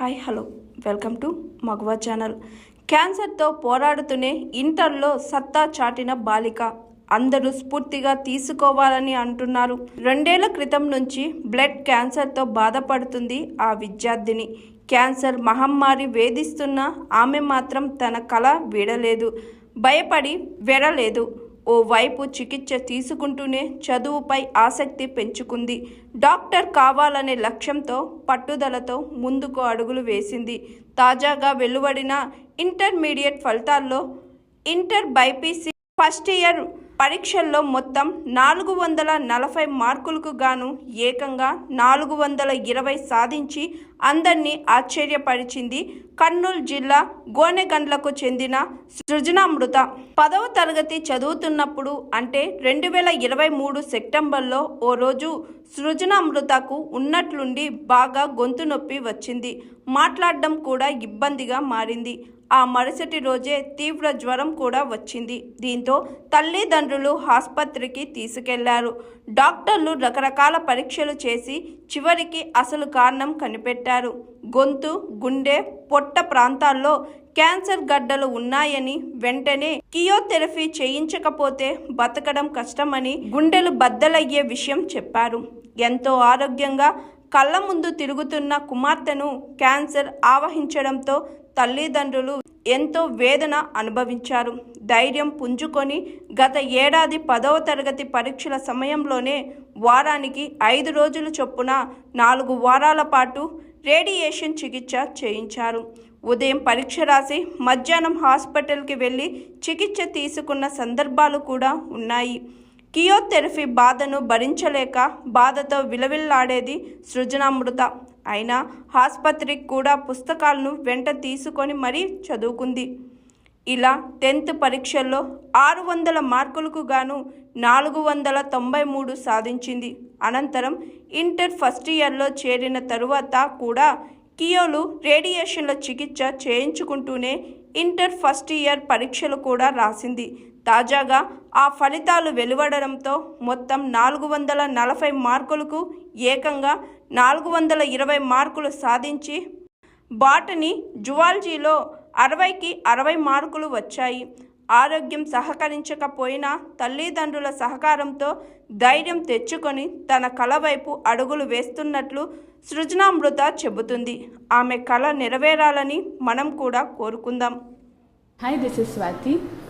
Hi hello. Welcome to మగవా channel. క్యాన్సర్తో పోరాడుతూనే ఇంటర్లో సత్తా చాటిన బాలిక. అందరూ స్ఫూర్తిగా తీసుకోవాలని అంటున్నారు. రెండేళ్ళ క్రితం నుంచి బ్లడ్ క్యాన్సర్తో బాధపడుతుంది ఆ విద్యార్థిని. క్యాన్సర్ మహమ్మారి వేధిస్తున్న ఆమె మాత్రం తన కళ వీడలేదు. భయపడి వెడలేదు ఓ వైపు చికిత్స తీసుకుంటూనే చదువుపై ఆసక్తి పెంచుకుంది. డాక్టర్ కావాలనే లక్ష్యంతో పట్టుదలతో ముందుకు అడుగులు వేసింది. తాజాగా వెలువడిన ఇంటర్మీడియట్ ఫలితాల్లో ఇంటర్ బైపీసీ ఫస్ట్ ఇయర్ పరీక్షల్లో మొత్తం నాలుగు వందల నలభై మార్కులకు గాను ఏకంగా నాలుగు వందల ఇరవై సాధించి అందరినీ ఆశ్చర్యపరిచింది కర్నూలు జిల్లా గోనెగండ్లకు చెందిన సృజనామృత. పదవ తరగతి చదువుతున్నప్పుడు అంటే రెండు వేల ఇరవై మూడు సెప్టెంబర్లో ఓ రోజు సృజనామృతకు ఉన్నట్లుండి బాగా గొంతు నొప్పి వచ్చింది. మాట్లాడడం కూడా ఇబ్బందిగా మారింది. ఆ మరుసటి రోజే తీవ్ర జ్వరం కూడా వచ్చింది. దీంతో తల్లిదండ్రులు ఆసుపత్రికి తీసుకెళ్ళారు. డాక్టర్లు రకరకాల పరీక్షలు చేసి చివరికి అసలు కారణం కనిపెట్టారు. గొంతు గుండె పొట్ట ప్రాంతాల్లో క్యాన్సర్ గడ్డలు ఉన్నాయని వెంటనే కియోథెరపీ చేయించకపోతే బతకడం కష్టమని గుండెలు బద్దలయ్యే విషయం చెప్పారు. ఎంతో ఆరోగ్యంగా కళ్ళ ముందు తిరుగుతున్న కుమార్తెను క్యాన్సర్ ఆవహించడంతో తల్లిదండ్రులు ఎంతో వేదన అనుభవించారు. ధైర్యం పుంజుకొని గత ఏడాది పదవ తరగతి పరీక్షల సమయంలోనే వారానికి ఐదు రోజుల చొప్పున నాలుగు వారాల పాటు రేడియేషన్ చికిత్స చేయించారు. ఉదయం పరీక్ష రాసి మధ్యాహ్నం హాస్పిటల్కి వెళ్ళి చికిత్స తీసుకున్న సందర్భాలు కూడా ఉన్నాయి. కియోథెరపీ బాధను భరించలేక బాధతో విలవిల్లాడేది సృజనామృత. అయినా ఆసుపత్రికి కూడా పుస్తకాలను వెంట తీసుకొని మరీ చదువుకుంది. ఇలా టెన్త్ పరీక్షల్లో ఆరు వందల మార్కులకు గాను నాలుగు వందల తొంభై మూడు సాధించింది. అనంతరం ఇంటర్ ఫస్ట్ ఇయర్లో చేరిన తరువాత కూడా కియోలు రేడియేషన్ల చికిత్స చేయించుకుంటూనే ఇంటర్ ఫస్ట్ ఇయర్ పరీక్షలు కూడా రాసింది. తాజాగా ఆ ఫలితాలు వెలువడడంతో మొత్తం నాలుగు వందల నలభై మార్కులకు ఏకంగా నాలుగు వందల ఇరవై మార్కులు సాధించి బాటని జువాలజీలో అరవైకి అరవై మార్కులు వచ్చాయి. ఆరోగ్యం సహకరించకపోయినా తల్లిదండ్రుల సహకారంతో ధైర్యం తెచ్చుకొని తన కళ వైపు అడుగులు వేస్తున్నట్లు సృజనామృత చెబుతుంది. ఆమె కళ నెరవేరాలని మనం కూడా కోరుకుందాం. Hi this is Swathi